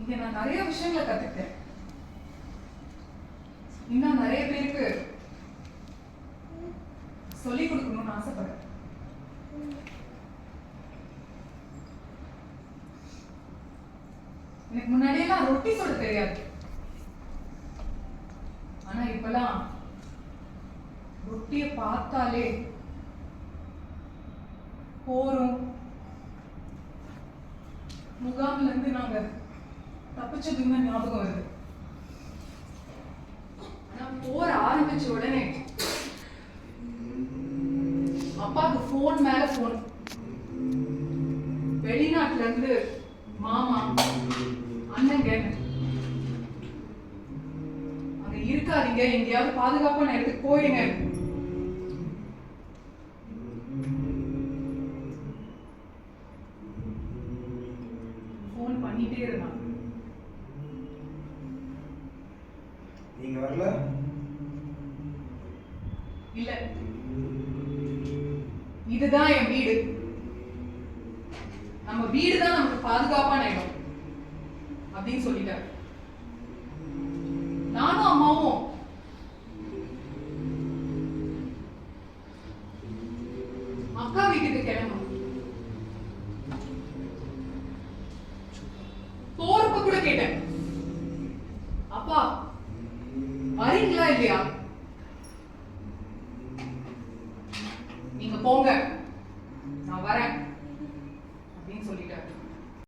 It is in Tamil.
இங்க நான் நிறைய விஷயங்களை கத்துக்கிட்டேன். இன்னும் நிறைய பேருக்கு சொல்லி கொடுக்கணும்னு ஆசைப்படுறேன். எனக்கு முன்னாடியெல்லாம் ரொட்டி சுட தெரியாது. ஆனா இப்பெல்லாம் ரொட்டிய பார்த்தாலே போறோம். முகாம்ல இருந்து நாங்க தப்பிச்சதுன்னு ஞாபகம் வருது. ஆனா போற ஆரம்பிச்ச உடனே அப்பாவுக்கு ஃபோன் மேல ஃபோன் வெளிநாட்டுல இருந்து மாமா அண்ணங்க அங்க இருக்காதீங்க எங்கேயாவது பாதுகாப்பான இடத்துக்கு போயிடுங்க ஃபோன் பண்ணிட்டே இருந்தான். நீங்க வரல? இல்ல. இதுதான் என் வீடு. நம்ம வீடு தான் நமக்கு பாதுகாப்பான இடம் அப்படின்னு சொல்லிட்டாரு. நானும் அம்மாவும். அக்கா வீட்டுக்கு கிளம்பணும் போறப்ப கூட கேட்டேன். வரீங்களா இல்லையா? நீங்க போங்க. நான் வரேன்.